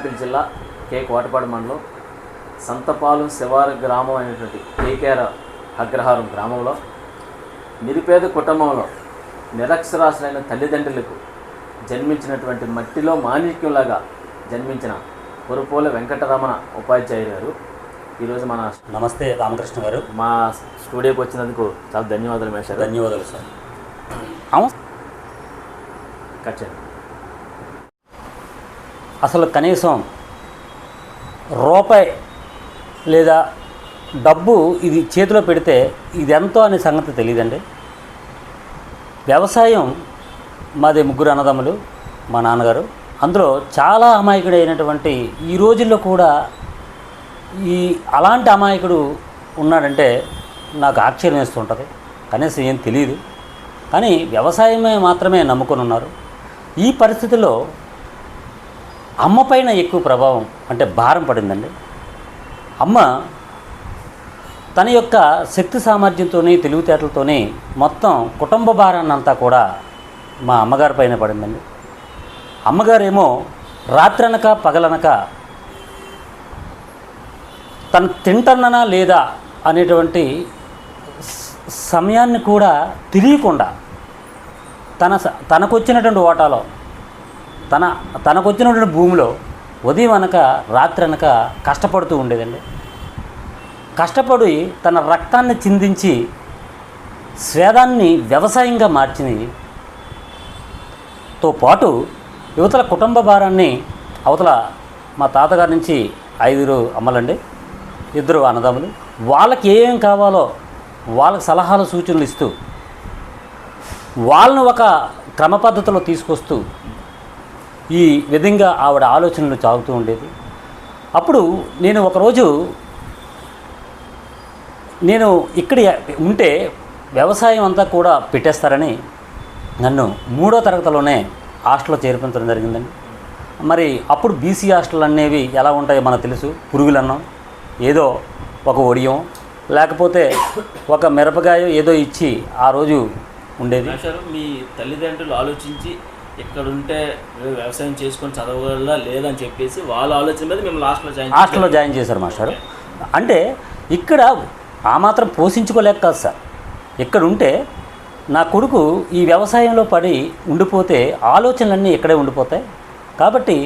అనకాపల్లి జిల్లా కే. కోటపాడు మండలం సంతపాలు శివారు గ్రామం అయినటువంటి కేకేర అగ్రహారం గ్రామంలో నిరుపేద కుటుంబంలో నిరక్షరాశులైన తల్లిదండ్రులకు జన్మించినటువంటి మట్టిలో మాణిక్యంలాగా జన్మించిన కురుపోల వెంకటరమణ ఉపాధ్యాయులు గారు. ఈరోజు మన నమస్తే రామకృష్ణ గారు. మా స్టూడియోకి వచ్చినందుకు చాలా ధన్యవాదాలు మేషారు ధన్యవాదాలు సార్. అవును. కట్ చేయండి. అసలు కనీసం రూపాయి లేదా డబ్బు ఇది చేతిలో పెడితే ఇది ఎంతో అనే సంగతి తెలియదండి. వ్యవసాయం మాది ముగ్గురు అన్నదమ్ములు మా నాన్నగారు. అందులో చాలా అమాయకుడైనటువంటి ఈ రోజుల్లో కూడా ఈ అలాంటి అమాయకుడు ఉన్నాడంటే నాకు ఆశ్చర్యం వేస్తుంటుంది. కనీసం ఏం తెలియదు కానీ వ్యవసాయమే మాత్రమే నమ్ముకొని ఉన్నారు. ఈ పరిస్థితిలో అమ్మ పైన ఎక్కువ ప్రభావం అంటే భారం పడిందండి. అమ్మ తన యొక్క శక్తి సామర్థ్యంతోని తెలివితేటలతోని మొత్తం కుటుంబ భారాన్ని అంతా కూడా మా అమ్మగారి పైన పడిందండి. అమ్మగారేమో రాత్రనక పగలనక తను తింటన్ననా లేదా అనేటువంటి సమయాన్ని కూడా తెలియకుండా తన స- తనకొచ్చినటువంటి ఓటాలో తన తనకొచ్చినటువంటి భూమిలో ఉదయం అనక రాత్రి అనక కష్టపడుతూ ఉండేదండి. కష్టపడి తన రక్తాన్ని చిందించి స్వేదాన్ని వ్యవసాయంగా మార్చింది తో పాటు యువతల కుటుంబ భారాన్ని అవతల మా తాతగారి నుంచి ఐదుగురు అమ్మలండి ఇద్దరు అన్నదమ్ములు వాళ్ళకి ఏం కావాలో వాళ్ళకి సలహాలు సూచనలు ఇస్తూ వాళ్ళను ఒక క్రమ పద్ధతిలో తీసుకొస్తూ ఈ విధంగా ఆవిడ ఆలోచనలు సాగుతూ ఉండేది. అప్పుడు నేను ఒకరోజు నేను ఇక్కడ ఉంటే వ్యవసాయం అంతా కూడా పెట్టేస్తారని నన్ను మూడో తరగతిలోనే హాస్టల్లో చేర్పించడం జరిగిందండి. మరి అప్పుడు బీసీ హాస్టల్ అనేవి ఎలా ఉంటాయో మనకు తెలుసు. పురుగులన్నం ఏదో ఒక ఒడియం లేకపోతే ఒక మిరపకాయ ఏదో ఇచ్చి ఆ రోజు ఉండేది. మీ తల్లిదండ్రులు ఆలోచించి ఇక్కడ ఉంటే వ్యవసాయం చేసుకొని చదవగలరా లేదని చెప్పేసి వాళ్ళ ఆలోచన మీద మేము లాస్ట్లో జాయిన్ హాస్టల్లో జాయిన్ చేశారు మాస్టారు. అంటే ఇక్కడ ఆ మాత్రం పోషించుకోలేక కాదు సార్. ఇక్కడ ఉంటే నా కొడుకు ఈ వ్యవసాయంలో పడి ఉండిపోతే ఆలోచనలన్నీ ఇక్కడే ఉండిపోతాయి. కాబట్టి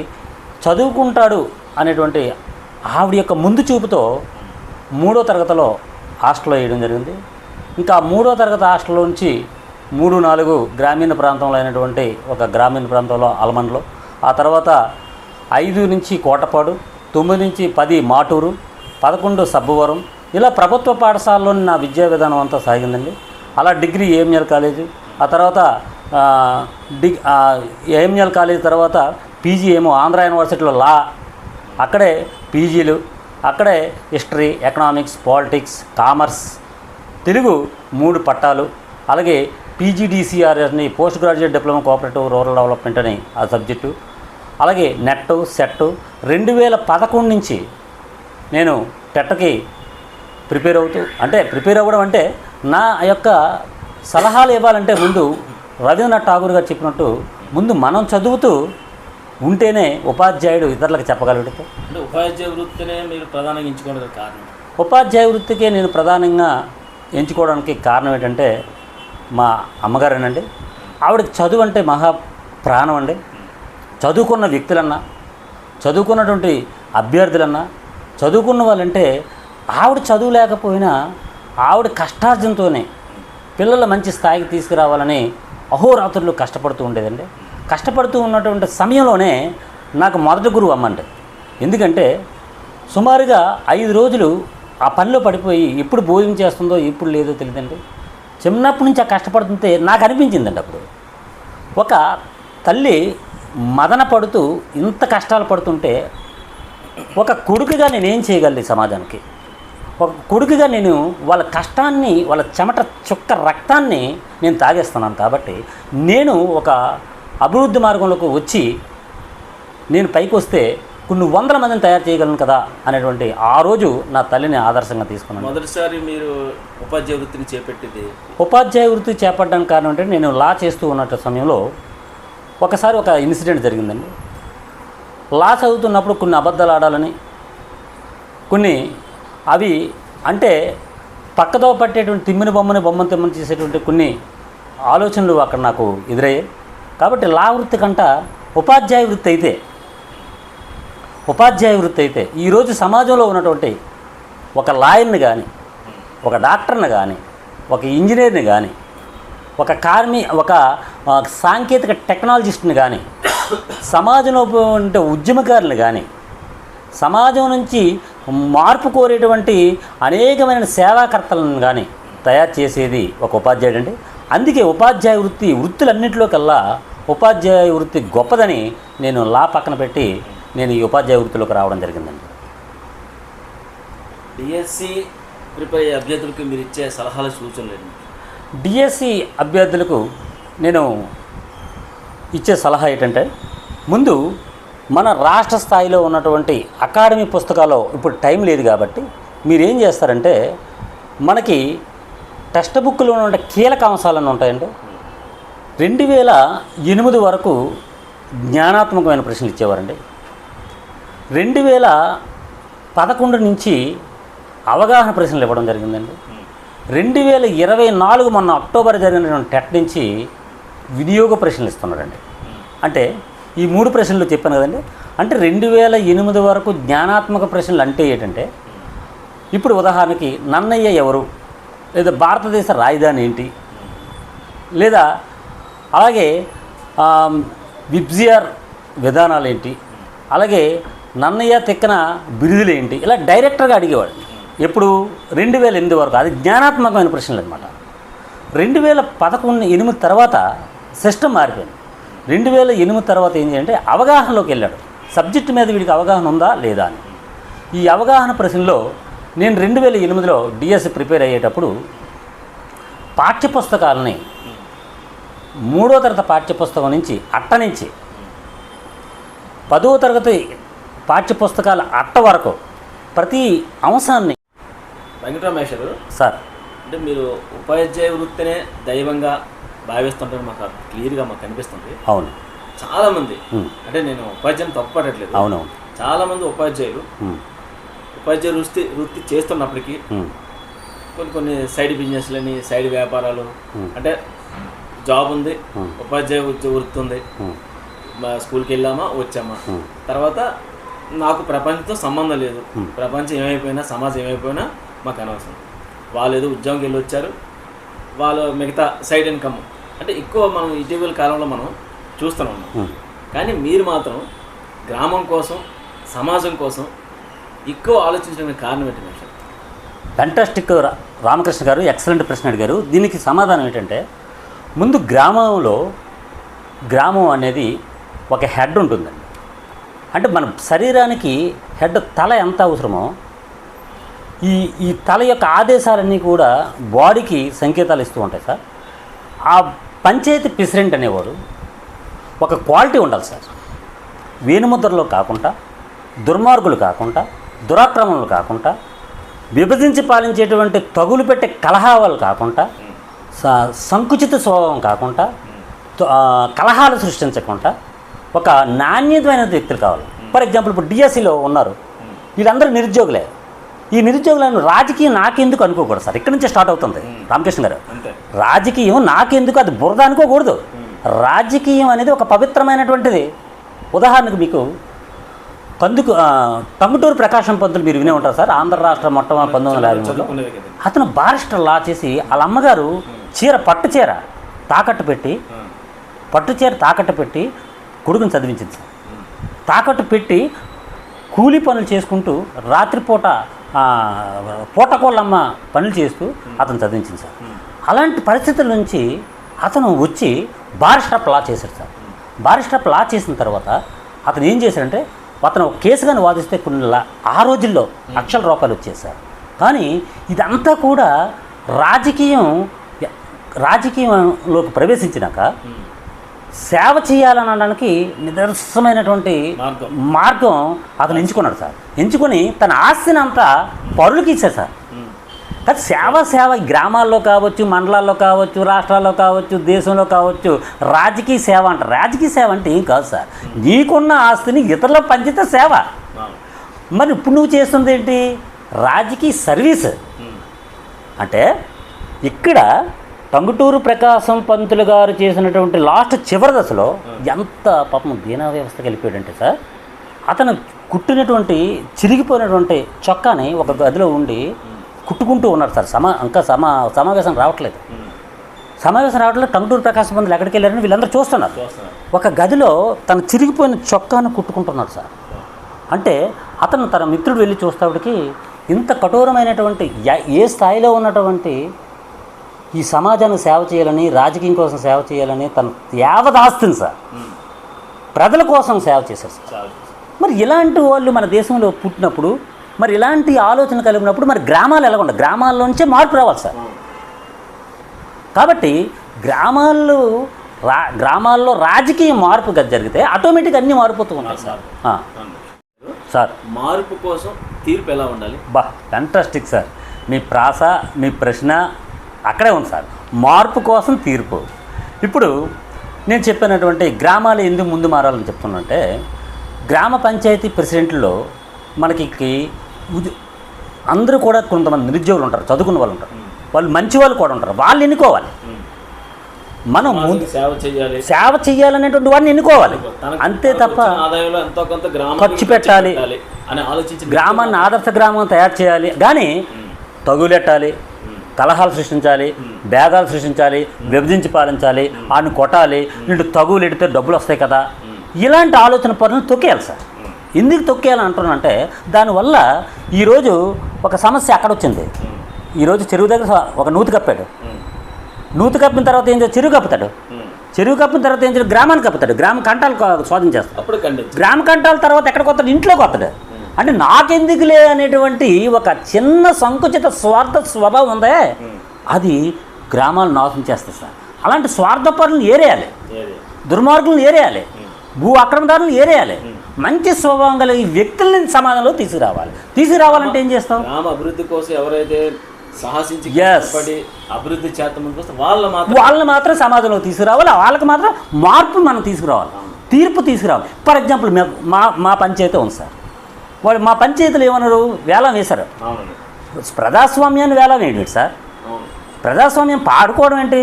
చదువుకుంటాడు అనేటువంటి ఆవిడ యొక్క ముందు చూపుతో మూడో తరగతిలో హాస్టల్లో వేయడం జరిగింది. ఇంకా మూడో తరగతి హాస్టల్ నుంచి మూడు నాలుగు గ్రామీణ ప్రాంతంలో అయినటువంటి ఒక గ్రామీణ ప్రాంతంలో అలమండలో ఆ తర్వాత ఐదు నుంచి కోటపాడు తొమ్మిది నుంచి పది మాటూరు పదకొండు సబ్బవరం. ఇలా ప్రభుత్వ పాఠశాలలోని నా విద్యా విధానం అంతా సాగిందండి. అలా డిగ్రీ ఏఎంఎల్ కాలేజీ ఆ తర్వాత డిగ్ ఏఎంఎల్ కాలేజీ తర్వాత పీజీ ఏమో ఆంధ్ర యూనివర్సిటీలో లా. అక్కడే పీజీలు అక్కడే history economics politics commerce Telugu మూడు పట్టాలు. అలాగే పీజీడీసీఆర్ అని post graduate diploma cooperative rural development అని ఆ సబ్జెక్టు. అలాగే నెట్ సెట్ రెండు వేల పదకొండు నుంచి నేను టెట్కి ప్రిపేర్ అవుతూ అంటే ప్రిపేర్ అవ్వడం అంటే నా యొక్క సలహాలు ఇవ్వాలంటే ముందు రవీంద్రనాథ్ ఠాగూర్ గారు చెప్పినట్టు ముందు మనం చదువుతూ ఉంటేనే ఉపాధ్యాయుడు ఇతరులకు చెప్పగలుగుతాడు. అంటే ఉపాధ్యాయ వృత్తినే మీరు ప్రధానంగా ఎంచుకోవడానికి కారణం? ఉపాధ్యాయ వృత్తికే నేను ప్రధానంగా ఎంచుకోవడానికి కారణం ఏంటంటే మా అమ్మగారేనండి. ఆవిడకి చదువు అంటే మహా ప్రాణం అండి. చదువుకున్న వ్యక్తులన్నా చదువుకున్నటువంటి అభ్యర్థులన్నా చదువుకున్న వాళ్ళంటే ఆవిడ చదువు లేకపోయినా ఆవిడ కష్టార్జనతోనే పిల్లలు మంచి స్థాయికి తీసుకురావాలని అహోరాత్రులు కష్టపడుతూ ఉండేదండి. కష్టపడుతూ ఉన్నటువంటి సమయంలోనే నాకు మొదటి గురువు అమ్మండి. ఎందుకంటే సుమారుగా ఐదు రోజులు ఆ పనిలో పడిపోయి ఎప్పుడు భోజనం చేస్తుందో ఎప్పుడు లేదో తెలియదండి. చిన్నప్పటి నుంచి ఆ కష్టపడుతుంటే నాకు అనిపించిందండి అప్పుడు. ఒక తల్లి మదన పడుతూ ఇంత కష్టాలు పడుతుంటే ఒక కొడుకుగా నేనేం చేయగలను సమాజానికి? ఒక కొడుకుగా నేను వాళ్ళ కష్టాన్ని వాళ్ళ చెమట చుక్క రక్తాన్ని నేను తాగేస్తున్నాను కాబట్టి నేను ఒక అభివృద్ధి మార్గంలోకి వచ్చి నేను పైకి వస్తే కొన్ని వందల మందిని తయారు చేయగలను కదా అనేటువంటి ఆ రోజు నా తల్లిని ఆదర్శంగా తీసుకున్నాను. మొదటిసారి మీరు ఉపాధ్యాయ వృత్తిని చేపట్టింది? ఉపాధ్యాయ వృత్తి చేపట్టడానికి కారణం అంటే నేను లా చేస్తూ ఉన్న సమయంలో ఒకసారి ఒక ఇన్సిడెంట్ జరిగిందండి. లా చదువుతున్నప్పుడు కొన్ని అబద్ధాలు ఆడాలని కొన్ని అవి అంటే పక్కతో పట్టేటువంటి తిమ్మిని బొమ్మని బొమ్మని తిమ్మని చేసేటువంటి కొన్ని ఆలోచనలు అక్కడ నాకు ఎదురయ్యాయి. కాబట్టి లా వృత్తి కంట ఉపాధ్యాయ వృత్తి అయితే ఉపాధ్యాయ వృత్తి అయితే ఈరోజు సమాజంలో ఉన్నటువంటి ఒక లాయర్ని కానీ ఒక డాక్టర్ని కానీ ఒక ఇంజనీర్ని కానీ ఒక కార్మి ఒక సాంకేతిక టెక్నాలజిస్ట్ని కానీ సమాజంలో ఉండే ఉద్యమకారులు కానీ సమాజం నుంచి మార్పు కోరేటువంటి అనేకమైన సేవాకర్తలను కానీ తయారు చేసేది ఒక ఉపాధ్యాయుడు అండి. అందుకే ఉపాధ్యాయ వృత్తి వృత్తులన్నింటిలోకల్లా ఉపాధ్యాయ వృత్తి గొప్పదని నేను లా పక్కన పెట్టి నేను ఈ ఉపాధ్యాయ వృత్తిలోకి రావడం జరిగిందండి. డిఎస్సి ప్రిపేర్ అయ్యే అభ్యర్థులకు మీరు ఇచ్చే సలహాలు సూచనలు డిఎస్సి అభ్యర్థులకు నేను ఇచ్చే సలహా ఏంటంటే ముందు మన రాష్ట్ర స్థాయిలో ఉన్నటువంటి అకాడమీ పుస్తకాలు ఇప్పుడు టైం లేదు కాబట్టి మీరు ఏం చేస్తారంటే మనకి టెక్స్ట్ బుక్లో ఉన్న కీలక అంశాలను ఉంటాయండి. రెండు వేల ఎనిమిది వరకు జ్ఞానాత్మకమైన ప్రశ్నలు ఇచ్చేవారండి. రెండు వేల పదకొండు నుంచి అవగాహన ప్రశ్నలు ఇవ్వడం జరిగిందండి. రెండు వేల ఇరవై నాలుగు మొన్న అక్టోబర్ జరిగినటువంటి టెట్ నుంచి వినియోగ ప్రశ్నలు ఇస్తున్నారండి. అంటే ఈ మూడు ప్రశ్నలు చెప్పాను కదండి. అంటే రెండు వేల ఎనిమిది వరకు జ్ఞానాత్మక ప్రశ్నలు అంటే ఏంటంటే ఇప్పుడు ఉదాహరణకి నన్నయ్య ఎవరు? లేదా భారతదేశ రాజధాని ఏంటి? లేదా అలాగే ఆమ్, విబ్జిఆర్ విధానాలు ఏంటి? అలాగే నన్నయ్య తిక్కన బిరుదులు ఏంటి ఇలా డైరెక్టర్గా అడిగేవాడు. ఎప్పుడు? రెండు వేల ఎనిమిది వరకు. అది జ్ఞానాత్మకమైన ప్రశ్నలు అనమాట రెండు వేల పదకొండు ఎనిమిది తర్వాత సిస్టమ్ మారిపోయింది. రెండు వేల ఎనిమిది తర్వాత ఏం చేయాలంటే అవగాహనలోకి వెళ్ళాడు. సబ్జెక్ట్ మీద వీడికి అవగాహన ఉందా లేదా అని. ఈ అవగాహన ప్రశ్నలో నేను రెండు వేల ఎనిమిదిలో డిఎస్సి ప్రిపేర్ అయ్యేటప్పుడు పాఠ్యపుస్తకాలని మూడో తరగతి పాఠ్యపుస్తకం నుంచి అట్ట నుంచి పదో తరగతి పాఠ్యపుస్తకాల అట్ట వరకు ప్రతి అంశాన్ని వెంకటరామేశ్వరు సార్. అంటే మీరు ఉపాధ్యాయ వృత్తినే దైవంగా భావిస్తుంటారు మాకు క్లియర్గా మాకు కనిపిస్తుంది. అవును. చాలామంది అంటే నేను ఉపాధ్యాయుని తప్పుపడట్లేదు అవునవును. చాలామంది ఉపాధ్యాయులు ఉపాధ్యాయ వృత్తి వృత్తి చేస్తున్నప్పటికీ కొన్ని కొన్ని సైడ్ బిజినెస్లని సైడ్ వ్యాపారాలు. అంటే జాబ్ ఉంది. ఉపాధ్యాయ వృత్తి ఉంది. స్కూల్కి వెళ్ళామా వచ్చామా. తర్వాత నాకు ప్రపంచంతో సంబంధం లేదు. ప్రపంచం ఏమైపోయినా సమాజం ఏమైపోయినా మాకు అనవసరం. వాళ్ళు ఏదో ఉద్యోగంకి వెళ్ళి వచ్చారు వాళ్ళు మిగతా సైడ్ ఇన్కమ్. అంటే ఎక్కువ మనం ఇటీవల కాలంలో మనం చూస్తున్నాం ఉమ్. కానీ మీరు మాత్రం గ్రామం కోసం సమాజం కోసం ఎక్కువ ఆలోచించడానికి కారణం ఏంటి మేషం ఫెంటాస్టిక్ రా- రామకృష్ణ గారు ఎక్సలెంట్ ప్రశ్న అడిగారు. దీనికి సమాధానం ఏంటంటే ముందు గ్రామంలో గ్రామం అనేది ఒక హెడ్ ఉంటుందండి. అంటే మన శరీరానికి హెడ్ తల ఎంత అవసరమో ఈ ఈ తల యొక్క ఆదేశాలన్నీ కూడా బాడీకి సంకేతాలు ఇస్తూ ఉంటాయి సార్. ఆ పంచాయతీ ప్రెసిడెంట్ అనేవాడు ఒక క్వాలిటీ ఉండాలి సార్. వేణుముద్రలో కాకుండా దుర్మార్గులు కాకుండా దురాక్రమణలు కాకుండా విభజించి పాలించేటువంటి తగులు పెట్టే కలహాలు కాకుండా సంకుచిత స్వభావం కాకుండా కలహాలు సృష్టించకుండా ఒక నాణ్యతమైన వ్యక్తులు కావాలి. ఫర్ ఎగ్జాంపుల్ ఇప్పుడు డిఎస్సిలో ఉన్నారు. వీళ్ళందరూ నిరుద్యోగులే. ఈ నిరుద్యోగులను రాజకీయం నాకెందుకు అనుకోకూడదు సార్. ఇక్కడి నుంచే స్టార్ట్ అవుతుంది రామకృష్ణ గారు. రాజకీయం నాకెందుకు? అది బురద అనుకోకూడదు. రాజకీయం అనేది ఒక పవిత్రమైనటువంటిది. ఉదాహరణకు మీకు కందుకు టంగుటూరు ప్రకాశం పంతులు మీరు వినే ఉంటారు సార్. ఆంధ్ర రాష్ట్ర మొట్టమొదటి పంతొమ్మిది వందల యాభై అతను బారిస్టర్ లా చేసి వాళ్ళ అమ్మగారు చీర పట్టు చీర తాకట్టు పెట్టి పట్టు చీర తాకట్టు పెట్టి కొడుకుని చదివించింది సార్. తాకట్టు పెట్టి కూలీ పనులు చేసుకుంటూ రాత్రిపూట పూటకోళ్ళమ్మ పనులు చేస్తూ అతను చదివించింది సార్. అలాంటి పరిస్థితుల నుంచి అతను వచ్చి బారిస్టర్ లా చేశాడు సార్. బారిస్టర్ లా చేసిన తర్వాత అతను ఏం చేశాడంటే అతను ఒక కేసుగాని వాదిస్తే కొన్ని ఆ రోజుల్లో లక్షల రూపాయలు వచ్చాయి సార్. కానీ ఇదంతా కూడా రాజకీయం రాజకీయంలోకి ప్రవేశించినాక సేవ చేయాలనడానికి నిదర్శనమైనటువంటి మార్గం. మార్గం అతను ఎంచుకున్నాడు సార్. ఎంచుకొని తన ఆస్తిని అంతా పరులకి ఇచ్చాడు సార్. కానీ సేవ సేవ గ్రామాల్లో కావచ్చు మండలాల్లో కావచ్చు రాష్ట్రాల్లో కావచ్చు దేశంలో కావచ్చు రాజకీయ సేవ అంటారు రాజకీయ సేవ అంటే ఏం కాదు సార్. నీకున్న ఆస్తిని ఇతరులకు పంచితే సేవ. మరి ఇప్పుడు నువ్వు చేస్తుంది ఏంటి? రాజకీయ సర్వీస్. అంటే ఇక్కడ టంగుటూరు ప్రకాశం పంతులు గారు చేసినటువంటి లాస్ట్ చివరి దశలో ఎంత పాపం దీనా వ్యవస్థకి వెళ్ళిపోయాడంటే సార్ అతను కుట్టినటువంటి చిరిగిపోయినటువంటి చొక్కాని ఒక గదిలో ఉండి కుట్టుకుంటూ ఉన్నారు సార్. సమా ఇంకా సమా సమావేశం రావట్లేదు. సమావేశం రావట్లేదు టంగుటూరు ప్రకాశం పంతులు ఎక్కడికి వెళ్ళారని వీళ్ళందరూ చూస్తున్నారు. ఒక గదిలో తను చిరిగిపోయిన చొక్కాను కుట్టుకుంటున్నాడు సార్. అంటే అతను తన మిత్రుడు వెళ్ళి చూస్తాడికి ఇంత కఠోరమైనటువంటి ఏ స్థాయిలో ఉన్నటువంటి ఈ సమాజానికి సేవ చేయాలని రాజకీయం కోసం సేవ చేయాలని తన యావదాస్తిని సార్. ప్రజల కోసం సేవ చేశారు సార్. మరి ఇలాంటి వాళ్ళు మన దేశంలో పుట్టినప్పుడు మరి ఇలాంటి ఆలోచన కలిగినప్పుడు మరి గ్రామాలు ఎలా ఉండాలి గ్రామాల్లోంచే మార్పు రావాలి సార్. కాబట్టి గ్రామాల్లో రా గ్రామాల్లో రాజకీయ మార్పు జరిగితే ఆటోమేటిక్గా అన్నీ మారిపోతూ ఉంటాయి సార్. సార్. మార్పు కోసం తీర్పు ఎలా ఉండాలి? బా ఫంటాస్టిక్ సార్. మీ ప్రాస మీ ప్రశ్న అక్కడే ఉంది సార్. మార్పు కోసం తీర్పు. ఇప్పుడు నేను చెప్పినటువంటి గ్రామాలు ఎందుకు ముందు మారాలని చెప్తున్నంటే గ్రామ పంచాయతీ ప్రెసిడెంట్లో మనకి అందరూ కూడా కొంతమంది నిరుద్యోగులు ఉంటారు చదువుకున్న వాళ్ళు ఉంటారు. వాళ్ళు మంచి వాళ్ళు కూడా ఉంటారు. వాళ్ళు ఎన్నుకోవాలి. మనం ముందు సేవ చేయాలి. సేవ చేయాలనేటువంటి వాడిని ఎన్నుకోవాలి. అంతే తప్ప ఖర్చు పెట్టాలి. అని ఆలోచించి గ్రామాన్ని ఆదర్శ గ్రామం తయారు చేయాలి. కానీ తగులెట్టాలి. కలహాలు సృష్టించాలి భేదాలు సృష్టించాలి విభజించి పాలించాలి వాడిని కొట్టాలి వీళ్ళు తగులు ఎడితే డబ్బులు వస్తాయి కదా. ఇలాంటి ఆలోచన పనులు తొక్కేయాలి సార్. ఎందుకు తొక్కేయాలని అంటున్నానంటే దానివల్ల ఈరోజు ఒక సమస్య అక్కడ వచ్చింది. ఈరోజు చెరువు దగ్గర ఒక నూతి కప్పాడు. నూతి కప్పిన తర్వాత ఏం చేయాలి చెరువు కప్పుతాడు. చెరువు కప్పిన తర్వాత ఏం చేయాలి గ్రామాన్ని కప్పుతాడు. గ్రామ కంటాలు స్వాధీనం చేస్తాడు. గ్రామ కంటాల తర్వాత ఎక్కడికి వస్తాడు? ఇంట్లోకి వస్తాడు. అంటే నాకెందుకులే అనేటువంటి ఒక చిన్న సంకుచిత స్వార్థ స్వభావం ఉందే. అది గ్రామాలు నాశనం చేస్తుంది సార్. అలాంటి స్వార్థపరులను ఏరేయాలి. దుర్మార్గులను ఏరేయాలి. భూ ఆక్రమణదారులను ఏరేయాలి. మంచి స్వభావం కలిగి వ్యక్తుల్ని సమాజంలో తీసుకురావాలి. తీసుకురావాలంటే ఏం చేస్తాం? గ్రామ అభివృద్ధి కోసం ఎవరైతే సాహసించి అభివృద్ధి వస్తే వాళ్ళ మాత్రం వాళ్ళని మాత్రం సమాజంలో తీసుకురావాలి. వాళ్ళకి మాత్రం మార్పు మనం తీసుకురావాలి. తీర్పు తీసుకురావాలి. ఫర్ ఎగ్జాంపుల్ మా మా పంచాయతీ ఉంది సార్. వాళ్ళు మా పంచాయతీలు ఏమన్నారు? వేలం వేశారు. ప్రజాస్వామ్యాన్ని వేలం వేయండి సార్. ప్రజాస్వామ్యం పాడుకోవడం ఏంటి?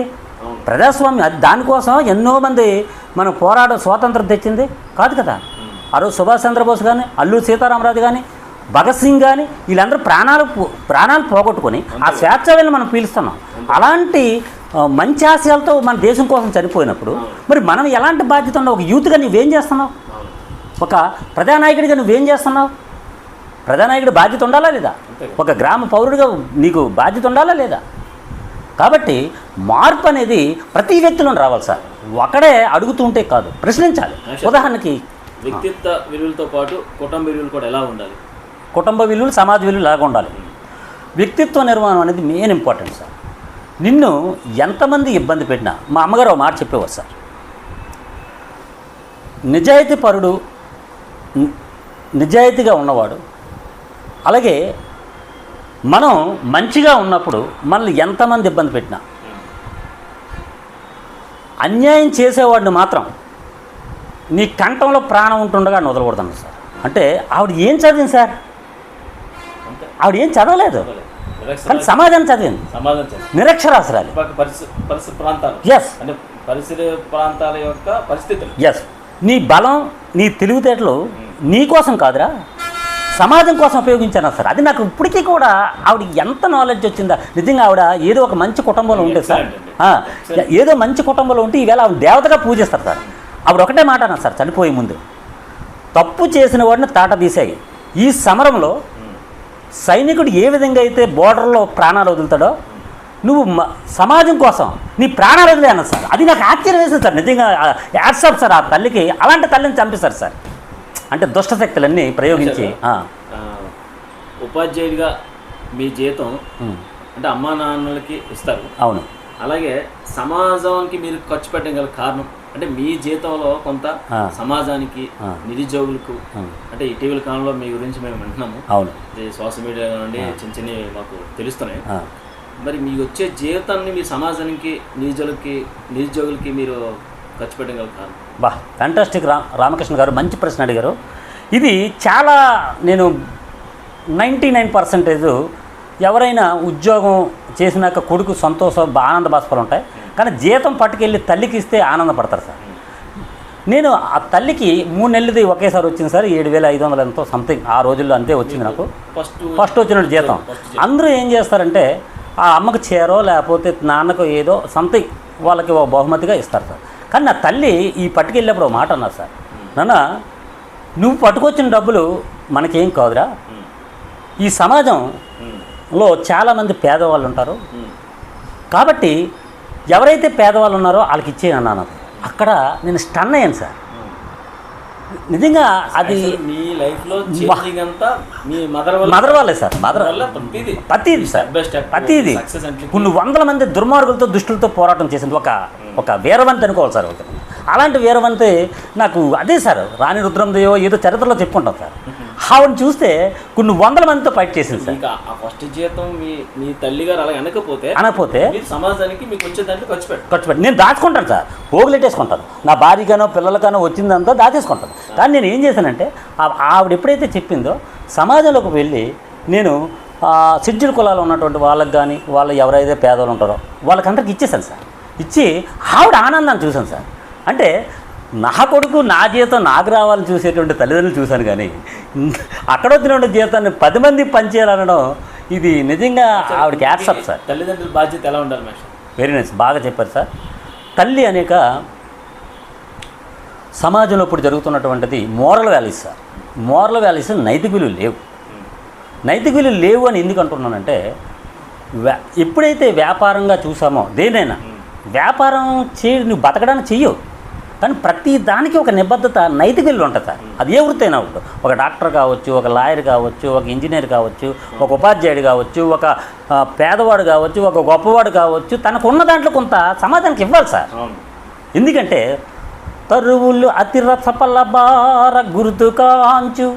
ప్రజాస్వామ్యం అది దానికోసం ఎన్నో మంది మన పోరాట స్వాతంత్రం తెచ్చింది. కాదు కదా? ఆ రోజు సుభాష్ చంద్రబోస్ కానీ అల్లూరి సీతారామరాజు కానీ భగత్ సింగ్ కానీ వీళ్ళందరూ ప్రాణాలు ప్రాణాలు పోగొట్టుకొని ఆ స్వేచ్ఛ వెళ్ళి మనం పీలుస్తున్నాం. అలాంటి మంచి ఆశయాలతో మన దేశం కోసం చనిపోయినప్పుడు మరి మనం ఎలాంటి బాధ్యత ఉన్నావు ఒక యూత్గా నువ్వేం చేస్తున్నావు? ఒక ప్రజానాయకుడిగా నువ్వేం చేస్తున్నావు? ప్రజానాయకుడి బాధ్యత ఉండాలా లేదా. ఒక గ్రామ పౌరుడిగా నీకు బాధ్యత ఉండాలా లేదా? కాబట్టి మార్పు అనేది ప్రతి వ్యక్తిలో రావాలి సార్. ఒకడే అడుగుతుంటే కాదు ప్రశ్నించాలి. ఉదాహరణకి వ్యక్తిత్వ విలువలతో పాటు కుటుంబ విలువలు కూడా ఎలా ఉండాలి? కుటుంబ విలువలు సమాజ విలువలు లాగా ఉండాలి? వ్యక్తిత్వ నిర్మాణం అనేది మెయిన్ ఇంపార్టెంట్ సార్. నిన్ను ఎంతమంది ఇబ్బంది పెట్టినా మా అమ్మగారు ఒక మాట చెప్పేవారు సార్. నిజాయితీ పరుడు నిజాయితీగా ఉన్నవాడు అలాగే మనం మంచిగా ఉన్నప్పుడు మనల్ని ఎంతమంది ఇబ్బంది పెట్టినా. అన్యాయం చేసేవాడిని మాత్రం నీ కంఠంలో ప్రాణం ఉంటుండగా వదలకూడదన్న సార్. అంటే ఆవిడ ఏం చదివింది సార్? ఆవిడ ఏం చదవలేదు. కానీ చదివింది. సమాజం పరిస్థితి ప్రాంతాలు. ఎస్ ప్రాంతాల యొక్క పరిస్థితులు. ఎస్ నీ బలం నీ తెలివితేటలు నీ కోసం కాదురా. సమాజం కోసం ఉపయోగించాను సార్. అది నాకు ఇప్పటికీ కూడా ఆవిడ ఎంత నాలెడ్జ్ వచ్చిందా? నిజంగా ఆవిడ ఏదో ఒక మంచి కుటుంబంలో ఉంటే సార్. ఏదో మంచి కుటుంబంలో ఉంటే ఈవేళ ఆవిడ దేవతగా పూజిస్తారు సార్. ఆవిడ ఒకటే మాట అన్నారు సార్ చనిపోయే ముందు. తప్పు చేసిన వాడిని తాట తీసాయి ఈ సమరంలో సైనికుడు ఏ విధంగా అయితే బోర్డర్లో ప్రాణాలు వదులుతాడో నువ్వు సమాజం కోసం నీ ప్రాణాలు వదిలే అన్నది సార్. అది నాకు ఆశ్చర్యం వేసింది సార్. నిజంగా యాడ్సప్ సార్ ఆ తల్లికి అలాంటి తల్లిని చంపిస్తారు సార్. అంటే దుష్ట శక్తులన్నీ ప్రయోగించి ఉపాధ్యాయుడిగా మీ జీతం అంటే అమ్మా నాన్నలకి ఇస్తారు. అవును. అలాగే సమాజానికి మీరు ఖర్చు పెట్టడం గల కారణం అంటే మీ జీతంలో కొంత. సమాజానికి. నిరుద్యోగులకు అంటే ఇటీవల కాలంలో మీ గురించి మేము వింటున్నాము. అవును. సోషల్ మీడియా నుండి చిన్న చిన్నవి మాకు తెలుస్తున్నాయి. మరి మీకు వచ్చే జీవితాన్ని మీ సమాజానికి నిరుద్యోగులకి నిరుద్యోగులకి మీరు ఖర్చు బా ఫ్యాంటాస్టిక్ రా రామకృష్ణ గారు మంచి ప్రశ్న అడిగారు. ఇది చాలా నేను నైంటీ నైన్ పర్సెంటేజ్ ఎవరైనా ఉద్యోగం చేసినాక కొడుకు సంతోషం ఆనంద బాష్పాలు ఉంటాయి. కానీ జీతం పట్టుకెళ్ళి తల్లికి ఇస్తే ఆనందపడతారు సార్. నేను ఆ తల్లికి మూడు నెలలది ఒకేసారి వచ్చింది సార్ ఏడు వేల ఐదు వందలు ఎంతో సంథింగ్ ఆ రోజుల్లో అంతే వచ్చింది నాకు. ఫస్ట్ ఫస్ట్ వచ్చిన జీతం. అందరూ ఏం చేస్తారంటే ఆ అమ్మకు చీరో లేకపోతే నాన్నకు ఏదో సంథింగ్ వాళ్ళకి ఒక బహుమతిగా ఇస్తారు సార్. కానీ నా తల్లి ఈ పట్టుకెళ్ళినప్పుడు ఒక మాట అన్నారు సార్. నాన్న నువ్వు పట్టుకొచ్చిన డబ్బులు మనకేం కాదురా. ఈ సమాజంలో చాలామంది పేదవాళ్ళు ఉంటారు. కాబట్టి ఎవరైతే పేదవాళ్ళు ఉన్నారో వాళ్ళకి ఇచ్చేయన్నాను అక్కడ నేను స్టన్ అయ్యాను సార్. నిజంగా అది మీ లైఫ్లో చేంజింగ్ అంతా మీ మదర్ వాళ్ళే సార్ మదర్ ప్రతిదీ. సార్ ప్రతిది. కొన్ని వందల మంది దుర్మార్గులతో దుష్టులతో పోరాటం చేసింది ఒక ఒక వీరవంతి అనుకోవాలి సార్ ఒకటి. అలాంటి వీరవంతి నాకు అదే సార్ రాణి రుద్రందేవో ఏదో చరిత్రలో చెప్పుకుంటాం సార్. ఆవిడని చూస్తే కొన్ని వందల మందితో ఫైట్ చేసింది సార్. ఫస్ట్ జీతం మీ మీ తల్లి గారు అలా అనకపోతే అనకపోతే సమాజానికి మీకు వచ్చే దాంట్లో ఖర్చు పెట్టండి ఖర్చు పెట్టి నేను దాచుకుంటాను సార్. పోగులెట్టేసుకుంటాను. నా భార్యగానో పిల్లలకనో వచ్చిందంతా దాచేసుకుంటాను. కానీ నేను ఏం చేశానంటే ఆవిడ ఎప్పుడైతే చెప్పిందో సమాజంలోకి వెళ్ళి నేను షెడ్యూల్ కులాలు ఉన్నటువంటి వాళ్ళకి కానీ వాళ్ళు ఎవరైతే పేదలు ఉంటారో వాళ్ళకందరికి ఇచ్చేసాను సార్. ఇచ్చి ఆవిడ ఆనందాన్ని చూశాను సార్. అంటే నా కొడుకు నా జీతం నాకు రావాలని చూసేటువంటి తల్లిదండ్రులు చూశాను కానీ అక్కడ వచ్చిన జీతాన్ని పది మంది పంచేయాలనడం ఇది నిజంగా ఆవిడకి యాక్సెప్ట్ సార్. తల్లిదండ్రుల బాధ్యత ఎలా ఉండాలి మేష వెరీ నైస్ బాగా చెప్పారు సార్. తల్లి అనేక సమాజంలో ఇప్పుడు జరుగుతున్నటువంటిది moral values sir. Moral values నైతిక విలువలు లేవు. నైతిక విలువలు లేవు అని ఎందుకు అంటున్నానంటే వ్యా ఎప్పుడైతే వ్యాపారంగా చూసామో దేనైనా వ్యాపారం చే నువ్వు బతకడానికి చెయ్యవు. కానీ ప్రతి దానికి ఒక నిబద్ధత నైతిక విలువ ఉంటుంది సార్. అది ఏ వృత్తి అయినా ఉంటుంది ఒక డాక్టర్ కావచ్చు ఒక లాయర్ కావచ్చు ఒక ఇంజనీర్ కావచ్చు ఒక ఉపాధ్యాయుడు కావచ్చు ఒక పేదవాడు కావచ్చు ఒక గొప్పవాడు కావచ్చు తనకు ఉన్న దాంట్లో కొంత సమాజానికి ఇవ్వాలి సార్. ఎందుకంటే తరువులు అతిరసపల బార గుర్తు కాంచు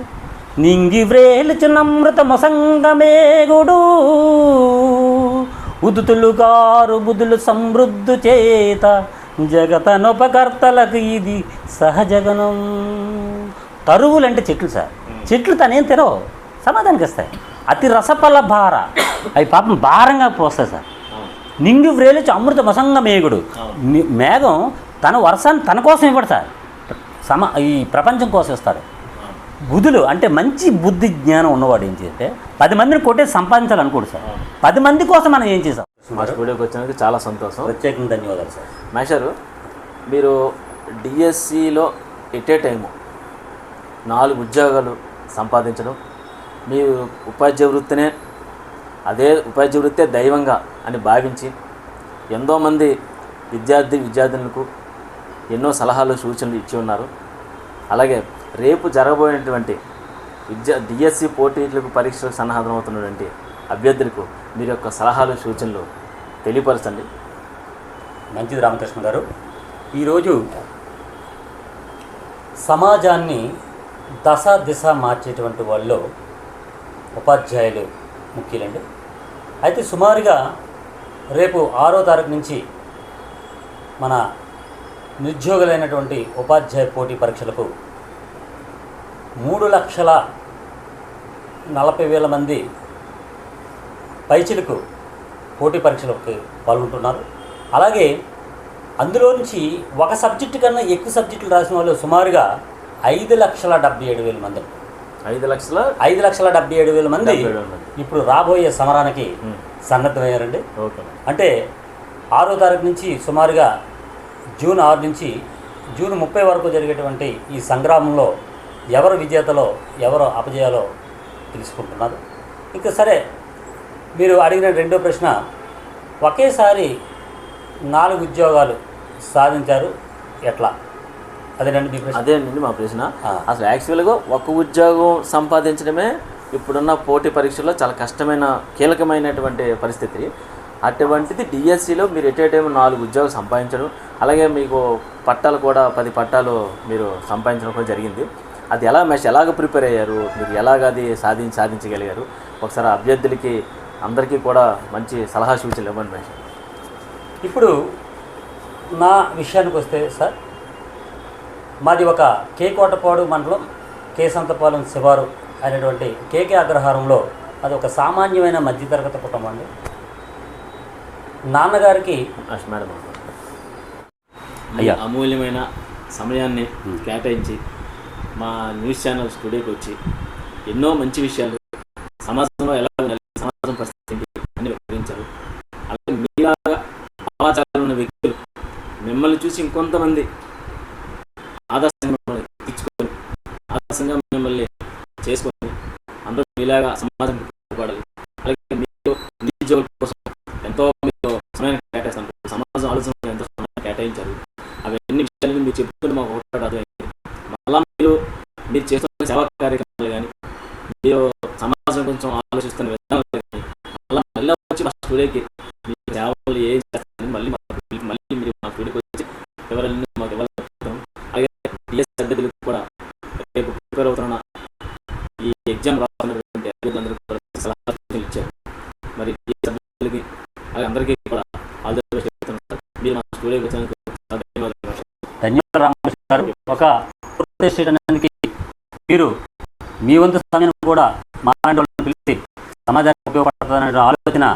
నింగి వ్రేలుచు నమృత మొసంగమేగుడు ఉదుతులు గారు బుధులు సమృద్ధు చేత జగతనుపకర్తలకు ఇది సహజగనం తరువులు అంటే చెట్లు సార్. చెట్లు తనేం తినవు సమాధానికి ఇస్తాయి అతి రసపల భార. అవి పాపం భారంగా పోస్తాయి సార్. నింగి వ్రేలిచి అమృత మసంగ మేఘుడు మేఘం తన వర్షాన్ని తన కోసం ఇవ్వడతాడు సమ ఈ ప్రపంచం కోసం ఇస్తాడు. బుధులు అంటే మంచి బుద్ధి జ్ఞానం ఉన్నవాడు ఏం చేస్తే పది మందిని కొట్టే సంపాదించాలనుకోడు సార్. పది మంది కోసం మనం ఏం చేసాం? మా స్టూడియోకి వచ్చినందుకు చాలా సంతోషం. ప్రత్యేకంగా ధన్యవాదాలు సార్. మేషారు మీరు డిఎస్సిలో ఎట్ ఏ టైము నాలుగు ఉద్యోగాలు సంపాదించడం మీ ఉపాధ్యాయ వృత్తినే అదే ఉపాధ్యాయ వృత్తే దైవంగా అని భావించి ఎంతోమంది విద్యార్థి విద్యార్థులకు ఎన్నో సలహాలు సూచనలు ఇచ్చి ఉన్నారు. అలాగే రేపు జరగబోయేటువంటి విద్యా డిఎస్సి పోటీలకు పరీక్షలకు సన్నాహమవుతున్నటువంటి అభ్యర్థులకు మీరు యొక్క సలహాలు సూచనలు తెలియపరచండి. మంచిది రామకృష్ణ గారు. ఈరోజు సమాజాన్ని దశ దిశ మార్చేటువంటి వాళ్ళు ఉపాధ్యాయులు ముఖ్యులండి. అయితే సుమారుగా రేపు ఆరో తారీఖు నుంచి మన నిరుద్యోగులైనటువంటి ఉపాధ్యాయ పోటీ పరీక్షలకు మూడు లక్షల నలభై వేల మంది పైచిలకు పోటీ పరీక్షలకు పాల్గొంటున్నారు. అలాగే అందులో నుంచి ఒక సబ్జెక్టు కన్నా ఎక్కువ సబ్జెక్టులు రాసిన వాళ్ళు సుమారుగా ఐదు లక్షల డెబ్బై ఏడు వేల మంది. ఐదు లక్షల? ఐదు లక్షల డెబ్బై ఏడు వేల మంది. ఇప్పుడు రాబోయే సమరానికి సన్నద్ధమయ్యారండి. అంటే ఆరో తారీఖు నుంచి సుమారుగా జూన్ ఆరు నుంచి జూన్ ముప్పై వరకు జరిగేటువంటి ఈ సంగ్రామంలో ఎవరు విజేతలో ఎవరు అపజయాలో తెలుసుకుంటున్నారు. ఇంకా సరే మీరు అడిగిన రెండో ప్రశ్న ఒకేసారి నాలుగు ఉద్యోగాలు సాధించారు ఎట్లా? అదేనండి మీ ప్రశ్న. అదేనండి మా ప్రశ్న. అసలు యాక్చువల్గా ఒక ఉద్యోగం సంపాదించడమే ఇప్పుడున్న పోటీ పరీక్షల్లో చాలా కష్టమైన కీలకమైనటువంటి పరిస్థితి. అటువంటిది డిఎస్సిలో మీరు ఎట్ ఏ టైం నాలుగు ఉద్యోగాలు సంపాదించడం అలాగే మీకు పట్టాలు కూడా పది పట్టాలు మీరు సంపాదించడం కూడా జరిగింది. అది ఎలా మెష్ ఎలాగ ప్రిపేర్ అయ్యారు? మీరు ఎలాగ అది సాధించి సాధించగలిగారు? ఒకసారి అభ్యర్థులకి అందరికీ కూడా మంచి సలహా సూచనలు ఇవ్వండి మెష్ ఇప్పుడు నా విషయానికి వస్తే సార్ మాది ఒక కే కోటపాడు మండలం కే సంతపాలెం శివారు అనేటువంటి కేకే అగ్రహారంలో అది ఒక సామాన్యమైన మధ్యతరగతి కుటుంబం అండి. నాన్నగారికి మేడం. అయ్యా. అమూల్యమైన సమయాన్ని కేటాయించి మా న్యూస్ ఛానల్ స్టూడియోకి వచ్చి ఎన్నో మంచి విషయాలు సమాజంలో ఎలా ఉండాలి సమాజం పరిస్థితి అని వివరించారు. అలాగే మీలాగా సమాచారం ఉన్న వ్యక్తులు మిమ్మల్ని చూసి ఇంకొంతమంది ఆదర్శంగా మిమ్మల్ని తెచ్చుకొని ఆదర్శంగా మిమ్మల్ని చేసుకొని అందరూ మీలాగా సమాజం ఉపయోగపడాలి అలాగే మీరు నిరుద్యోగుల కోసం ఎంతో మీరు సమయాన్ని కేటాయిస్తాను సమాజం ఆలోచన ఎంతో సమయాన్ని కేటాయించారు అవన్నీ విషయాలు మీరు చెప్తుంటే మాకు ఒకటి అర్థమైంది మళ్ళా మీరు మీరు చేస్తున్న సేవా కార్యక్రమాలు కానీ మీరు సమాజం కొంచెం ఆలోచిస్తున్న విధానాలు కానీ మళ్ళీ మళ్ళీ వచ్చి మా స్టూడియోకి మీ సేవలు ఏం చేస్తారని మళ్ళీ మాకు మళ్ళీ మీరు మా స్టూడియోకి వచ్చి వివరాలన్నీ మాకు ఇవ్వాలనుకుంటున్నాం అలాగే టీఎస్ అభ్యర్థులకు కూడా రేపు ప్రిపేర్ అవుతున్న ఈ ఎగ్జామ్ రాస్తున్నటువంటి అభ్యర్థులందరూ కూడా సలహా ఇచ్చారు. మరి టీఎస్ అభ్యర్థులకి అలాగే అందరికీ కూడా ఆల్ ది బెస్ట్ చెప్తున్నాను మీరు మా స్టూడియోకి వచ్చినందుకు ధన్యవాదాలు. ధన్యవాదాలు రామకృష్ణ గారు. ఒక పూర్తి మీరు మీ వంతు సమయం కూడా మా పిలిచి సమాజానికి ఉపయోగపడుతుందనే ఆలోచన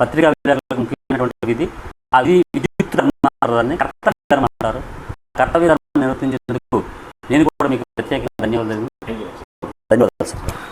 పత్రికా విలేకరులకు ముఖ్యమైనటువంటి విధి. అది విద్యుత్ ధర్మాన్ని కర్తవ్య ధర్మం అంటారు. కర్తవ్య ధర్మాన్ని నిర్వర్తించినందుకు నేను కూడా మీకు ప్రత్యేకంగా ధన్యవాదాలు ధన్యవాదాలు సార్.